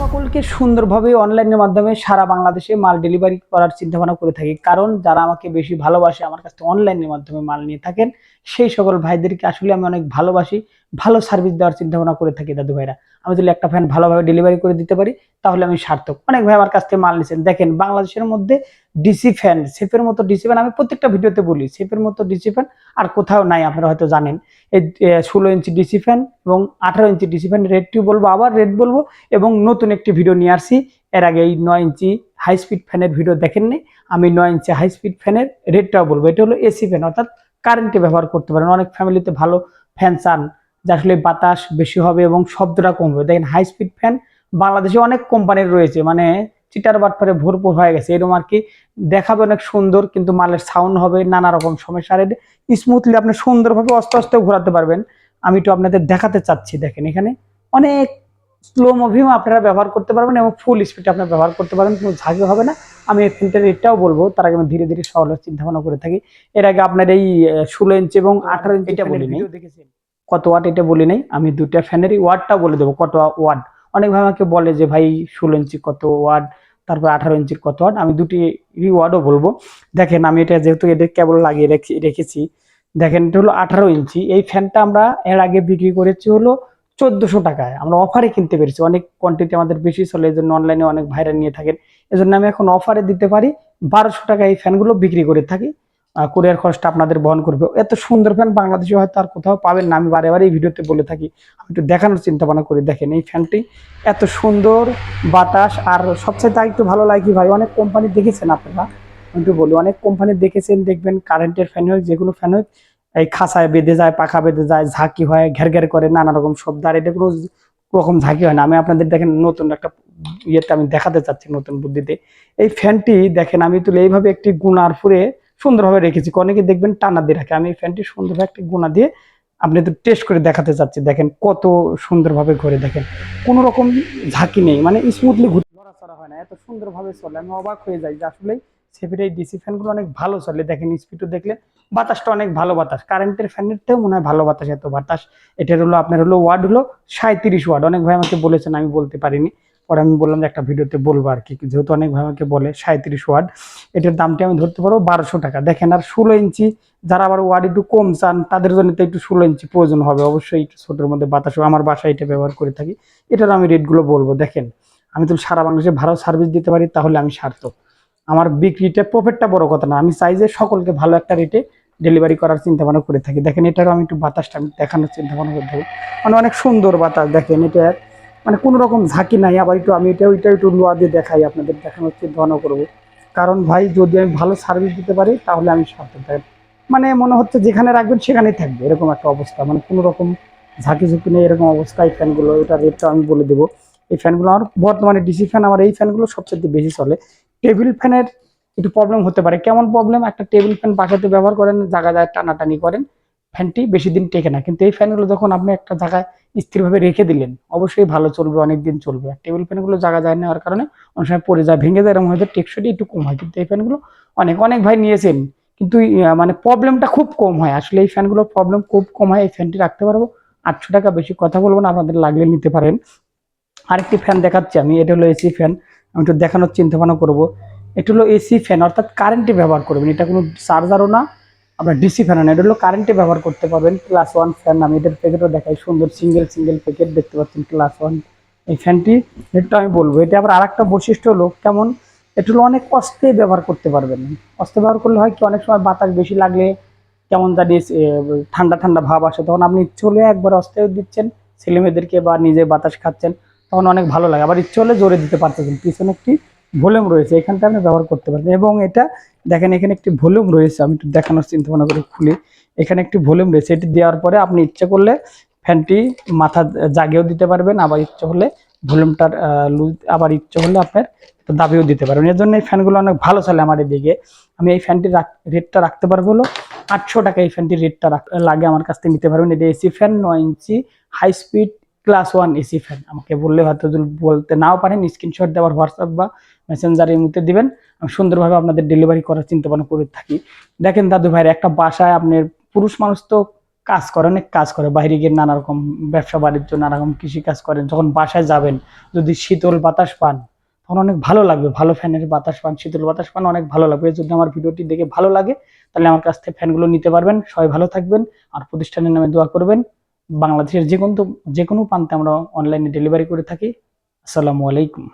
সকলকে সুন্দরভাবে অনলাইনের মাধ্যমে সারা বাংলাদেশে মাল ডেলিভারি করার চিন্তা ভাবনা করে থাকি। কারণ যারা আমাকে বেশি ভালোবাসে, আমার কাছ থেকে অনলাইনের মাধ্যমে মাল নিয়ে থাকেন, সেই সকল ভাইদেরকে আসলে আমি অনেক ভালোবাসি, ভালো সার্ভিস দেওয়ার চিন্তা ভাবনা করে থাকি দাদু ভাইরা। আমি যদি একটা ফ্যান ভালোভাবে ডেলিভারি করে দিতে পারি, তাহলে আমি সার্থক। অনেক ভাই আমার কাছ থেকে মাল নিয়েছেন। দেখেন, বাংলাদেশের মধ্যে ডিসি ফ্যান সেফের মতো ডিসি ফ্যান আমি প্রত্যেকটা ভিডিওতে বলি সেফের মতো ডিসি ফ্যান আর কোথাও নাই, আপনারা হয়তো জানেন। এই ষোলো ইঞ্চি ডিসি ফ্যান এবং আঠারো ইঞ্চি ডিসি রেটটিও বলব, আবার রেট বলব এবং নতুন একটি ভিডিও নিয়ে আসছি। এর আগে এই নয় ইঞ্চি হাই স্পিড ফ্যানের ভিডিও দেখেননি, আমি নয় ইঞ্চি হাই স্পিড ফ্যানের রেটটাও বলব, এটা হলো এসি ফ্যান অর্থাৎ কারেন্টে ব্যবহার করতে পারেন। অনেক ফ্যামিলিতে ভালো ফ্যান চান যে আসলে বাতাস বেশি হবে এবং শব্দটা কম হবে দেখেন হাই স্পিড ফ্যান বাংলাদেশে অনেক কোম্পানির রয়েছে মানে চিটার বাটপারে ভরপুর হয়ে গেছে। এরকম আর কি দেখাবে অনেক সুন্দর কিন্তু মালের সাউন্ড হবে নানা রকম সমস্যা। আর স্মুথলি আপনি সুন্দরভাবে আস্তে আস্তে ঘোরাতে পারবেন। আমি একটু আপনাদের দেখাতে চাচ্ছি দেখেন এখানে অনেক স্লো মুভিও আপনারা ব্যবহার করতে পারবেন এবং ফুল স্পিড আপনারা ব্যবহার করতে পারবেন কোনো ঝাঁকি হবে না। আমি এই ফিল্টার রেটটাও বলব তার আগে আমি ধীরে ধীরে সহলের চিন্তা ভাবনা করে থাকি। এর আগে আপনার এই ষোলো ইঞ্চি এবং আঠারো ইঞ্চি এটা বলি নাই কত ওয়াট এটা বলি নাই আমি দুটা ফ্যানেরই ওয়াটটা বলে দেবো কত ওয়াট অনেক ভাই আমাকে বলে যে ভাই ষোলো ইঞ্চি কত ওয়াট তারপর আঠারো ইঞ্চির কত ওয়াট? আমি দুটি রিওয়ার্ডও বলব। দেখেন, আমি এটা যেহেতু এটা কেবল লাগিয়ে রেখে- রেখেছি। দেখেন, এটা হলো আঠারো ইঞ্চি। এই ফ্যানটা আমরা এর আগে বিক্রি করেছি হলো চোদ্দশো টাকায়। আমরা অফারে কিনতে পেরেছি। অনেক কোয়ান্টিটি আমাদের বেশি চলে, এই জন্য অনলাইনে অনেক ভাইরা নিয়ে থাকেন। এজন্য আমি এখন অফারে দিতে পারি। বারোশো টাকায় এই ফ্যানগুলো বিক্রি করে থাকি। কুরিয়ার খরচটা আপনাদের বহন করবে। এত সুন্দর ফ্যান বাংলাদেশে হয়তো আর কোথাও পাবেন না। আমি বারে বারে এই ভিডিওতে বলে থাকি, আমি একটু দেখানোর চিন্তা ভাবনা করি দেখেন এই ফ্যানটি এত সুন্দর বাতাস আর সবচেয়ে তাই একটু ভালো লাগে ভাই, অনেক কোম্পানি দেখেছেন আপনারা? একটু বলি, অনেক কোম্পানি দেখেছেন, দেখবেন কারেন্টের ফ্যান হোক যে কোনো ফ্যান হোক, এই খাঁচায় বেঁধে যায়, পাখা বেঁধে যায়, ঝাঁকি হয়, ঘের ঘের করে, নানা রকম শব্দ। আর এটা কোনো রকম ঝাঁকি হয় না। আমি আপনাদের দেখেন নতুন একটা ইয়েতে আমি দেখাতে চাচ্ছি, নতুন বুদ্ধিতে। এই ফ্যানটি দেখেন, আমি তুলে এইভাবে একটি গুণার ফুরে সুন্দরভাবে রেখেছি। অনেকে দেখবেন টানা দিয়ে রাখে। আমি এই ফ্যানটি সুন্দরভাবে একটা গুণা দিয়ে আপনি তো টেস্ট করে দেখাতে চাচ্ছি। দেখেন কত সুন্দরভাবে ঘুরে দেখেন। কোনো রকম ঝাঁকি নেই। মানে স্মুথলি ঘুরে নড়াচড়া হয় না। এত সুন্দরভাবে চলে। আমি অবাক হয়ে যাই যে আসলে সেফের এই ডিসি ফ্যানগুলো অনেক ভালো চলে। দেখেন স্পিডও দেখলে বাতাসটা অনেক ভালো বাতাস। কারেন্টের ফ্যানেরটাও মনে হয় ভালো বাতাস এত বাতাস। এটার হলো, আপনার হলো ওয়ার্ড হলো সাঁত্রিশ ওয়ার্ড অনেক ভাই আমাকে বলেছেন, আমি বলতে পারিনি। পরে আমি বললাম যে একটা ভিডিওতে বলব আর কি, যেহেতু অনেক ভাই আমাকে বলে সাঁত্রিশ ওয়ার্ড এটার দামটি আমি ধরতে পারব বারোশো টাকা। দেখেন আর ষোলো ইঞ্চি, যারা আবার ওয়ার্ড একটু কম চান, তাদের জন্য তো একটু ষোলো ইঞ্চি প্রয়োজন হবে। অবশ্যই একটু ছোটোর মধ্যে বাতাস আমার বাসায় এটা ব্যবহার করে থাকি। এটার আমি রেটগুলো বলব। দেখেন, আমি তো সারা বাংলাদেশে ভালো সার্ভিস দিতে পারি, তাহলে আমি সার্থক। আমার বিক্রিটা প্রফিটটা বড় কথা না, আমি চাই যে সকলকে ভালো একটা রেটে ডেলিভারি করার চিন্তা ভাবনা করে থাকি। দেখেন, এটারও আমি একটু বাতাসটা আমি দেখানোর চিন্তা ভাবনা করে থাকি। মানে অনেক সুন্দর বাতাস, দেখেন, এটা মানে কোনো রকম ঝাঁকি নাই, আবার একটু আমি এটা ওইটা একটু লোয়া দিয়ে দেখাই আপনাদের, দেখানোর ভাবনা করব। কারণ ভাই, যদি আমি ভালো সার্ভিস দিতে পারি, তাহলে আমি সার্থক থাকি মানে মনে হচ্ছে যেখানে রাখবেন, সেখানেই থাকবে, এরকম একটা অবস্থা। মানে কোনো রকম ঝাঁকি ঝুঁকি নেই, এরকম অবস্থা। এই ফ্যানগুলো, এটা রেটটা আমি বলে দেবো। এই ফ্যানগুলো আমার, বর্তমানে ডিসি ফ্যান আমার এই ফ্যানগুলো সবচেয়ে বেশি চলে। টেবিল ফ্যানের একটু প্রবলেম হতে পারে। কেমন প্রবলেম একটা টেবিল ফ্যান বাসাতে ব্যবহার করেন জায়গা জায়গায় টানাটানি করেন। ফ্যানটি বেশি দিন টেকে না। কিন্তু এই ফ্যানগুলো যখন আপনি একটা জায়গায় স্থিরভাবে রেখে দিলেন, অবশ্যই ভালো চলবে অনেক দিন চলবে। আর টেবিল ফ্যানগুলো জায়গা যায় নেওয়ার কারণে অনেক সময় পড়ে যায়, ভেঙে যায়, এরকম হয়তো টেকসইটি একটু কম হয়। কিন্তু এই ফ্যানগুলো অনেক অনেক ভাই নিয়েছেন। কিন্তু মানে প্রবলেমটা খুব কম হয়। আসলে এই ফ্যানগুলোর প্রবলেম খুব কম হয়, এই ফ্যানটি রাখতে পারব। আটশো টাকা বেশি কথা বলব না, আপনাদের লাগলে নিতে পারেন। আরেকটি ফ্যান দেখাচ্ছি আমি, এটা হলো এসি ফ্যান। আমি একটু দেখানোর চিন্তা ভাবনা করব। এটা হলো এসি ফ্যান, অর্থাৎ কারেন্টে ব্যবহার করবেন। এটা কোনো চার্জারও না আপনার ডিসি ফ্যান না, এটা হলো কারেন্টে ব্যবহার করতে পারবেন ক্লাস ওয়ান ফ্যান আমি এটার প্যাকেটও দেখাই, সুন্দর সিঙ্গেল সিঙ্গেল প্যাকেট দেখতে পাচ্ছেন ক্লাস ওয়ান এই ফ্যানটি এটা আমি বলব, এটা আবার আরেকটা বৈশিষ্ট্য হলো, কেমন? এটা হলো অনেক কষ্টে ব্যবহার করতে পারবেন। কষ্টে ব্যবহার করলে হয় কি, অনেক সময় বাতাস বেশি লাগলে কেমন জানি ঠান্ডা ঠান্ডা ভাব আসে, তখন আপনি ইচ্ছে হলে একবার অস্তেও দিচ্ছেন ছেলে মেয়েদেরকে বা নিজে বাতাস খাচ্ছেন, তখন অনেক ভালো লাগে। আবার ইচ্ছে হলে জোরে দিতে পারতেছেন। পিছনে একটি ভলিউম রয়েছে, এখানটা আপনি ব্যবহার করতে পারবেন এবং এটা, দেখেন এখানে একটি ভলিউম রয়েছে, আমি একটু দেখানোর চিন্তা ভাবনা করে খুলি। এখানে একটি ভলিউম রয়েছে, এটি দেওয়ার পরে আপনি ইচ্ছে করলে ফ্যানটি মাথা জাগিয়েও দিতে পারবেন, আবার ইচ্ছে হলে ভলিউমটার লুজ, আবার ইচ্ছে হলে আপনার দাবিও দিতে পারবেন। এর জন্য এই ফ্যানগুলো অনেক ভালো চলে আমার এদিকে। আমি এই ফ্যানটির রেটটা রাখতে পারব হলো আটশো টাকা এই ফ্যানটির রেটটা লাগে আমার কাছ থেকে নিতে পারবেন। এটা এসি ফ্যান, নয় ইঞ্চি, high speed class one AC fan আমাকে বললে হয়তো বলতে নাও পারেন স্ক্রিনশট দেওয়ার হোয়াটসঅ্যাপ বা মেসেঞ্জারের মধ্যে দিবেন। আমি সুন্দরভাবে আপনাদের ডেলিভারি করার চিন্তা ভাবনা করে থাকি। দেখেন দাদু ভাইয়ের একটা বাসায় আপনার পুরুষ মানুষ তো কাজ করে, অনেক কাজ করে। বাইরে গিয়ে নানা রকম ব্যবসা, বাণিজ্য, নানা রকম কৃষি কাজ করেন। যখন বাসায় যাবেন, যদি শীতল বাতাস পান, তখন অনেক ভালো লাগবে। ভালো ফ্যানের বাতাস পান, শীতল বাতাস পান, অনেক ভালো লাগবে। যদি আমার ভিডিওটি দেখে ভালো লাগে, তাহলে আমার কাছ থেকে ফ্যানগুলো নিতে পারবেন। সবাই ভালো থাকবেন, আর প্রতিষ্ঠানের নামে দোয়া করবেন। বাংলাদেশের যে কোনো যে কোনো প্রান্তে আমরা অনলাইনে ডেলিভারি করে থাকি। আসসালামু আলাইকুম।